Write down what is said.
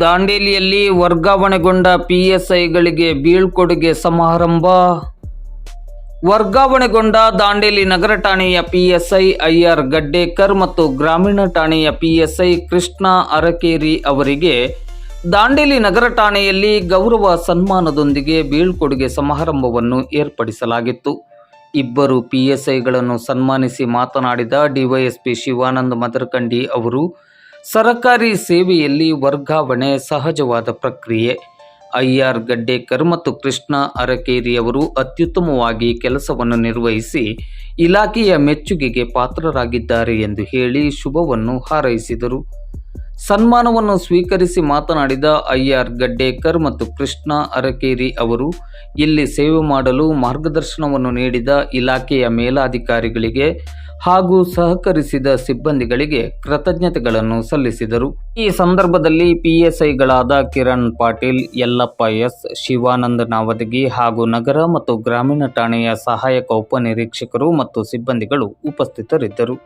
ದಾಂಡೇಲಿಯಲ್ಲಿ ವರ್ಗಾವಣೆಗೊಂಡ ಪಿಎಸ್ಐಗಳಿಗೆ ಬೀಳ್ಕೊಡುಗೆ ಸಮಾರಂಭ. ವರ್ಗಾವಣೆಗೊಂಡ ದಾಂಡೇಲಿ ನಗರ ಠಾಣೆಯ ಪಿಎಸ್ಐ ಐಆರ್ ಗಡ್ಡೇಕರ್ ಮತ್ತು ಗ್ರಾಮೀಣ ಠಾಣೆಯ ಪಿಎಸ್ಐ ಕೃಷ್ಣ ಅರಕೇರಿ ಅವರಿಗೆ ದಾಂಡೇಲಿ ನಗರ ಠಾಣೆಯಲ್ಲಿ ಗೌರವ ಸನ್ಮಾನದೊಂದಿಗೆ ಬೀಳ್ಕೊಡುಗೆ ಸಮಾರಂಭವನ್ನು ಏರ್ಪಡಿಸಲಾಗಿತ್ತು. ಇಬ್ಬರು ಪಿಎಸ್ಐಗಳನ್ನು ಸನ್ಮಾನಿಸಿ ಮಾತನಾಡಿದ ಡಿವೈಎಸ್ಪಿ ಶಿವಾನಂದ ಮದರಕಂಡಿ ಅವರು ಸರಕಾರಿ ಸೇವೆಯಲ್ಲಿ ವರ್ಗಾವಣೆ ಸಹಜವಾದ ಪ್ರಕ್ರಿಯೆ. ಐಆರ್ ಗಡ್ಡೇಕರ್ ಮತ್ತು ಕೃಷ್ಣ ಅರಕೇರಿಯವರು ಅತ್ಯುತ್ತಮವಾಗಿ ಕೆಲಸವನ್ನು ನಿರ್ವಹಿಸಿ ಇಲಾಖೆಯ ಮೆಚ್ಚುಗೆಗೆ ಪಾತ್ರರಾಗಿದ್ದಾರೆ ಎಂದು ಹೇಳಿ ಶುಭವನ್ನು ಹಾರೈಸಿದರು. ಸನ್ಮಾನವನ್ನು ಸ್ವೀಕರಿಸಿ ಮಾತನಾಡಿದ ಐಆರ್ ಗಡ್ಡೇಕರ್ ಮತ್ತು ಕೃಷ್ಣ ಅರಕೇರಿ ಅವರು, ಇಲ್ಲಿ ಸೇವೆ ಮಾಡಲು ಮಾರ್ಗದರ್ಶನವನ್ನು ನೀಡಿದ ಇಲಾಖೆಯ ಮೇಲಾಧಿಕಾರಿಗಳಿಗೆ ಹಾಗೂ ಸಹಕರಿಸಿದ ಸಿಬ್ಬಂದಿಗಳಿಗೆ ಕೃತಜ್ಞತೆಗಳನ್ನು ಸಲ್ಲಿಸಿದರು. ಈ ಸಂದರ್ಭದಲ್ಲಿ ಪಿಎಸ್ಐಗಳಾದ ಕಿರಣ್ ಪಾಟೀಲ್, ಯಲ್ಲಪ್ಪ ಎಸ್, ಶಿವಾನಂದ ನಾವದಗಿ ಹಾಗೂ ನಗರ ಮತ್ತು ಗ್ರಾಮೀಣ ಠಾಣೆಯ ಸಹಾಯಕ ಉಪನಿರೀಕ್ಷಕರು ಮತ್ತು ಸಿಬ್ಬಂದಿಗಳು ಉಪಸ್ಥಿತರಿದ್ದರು.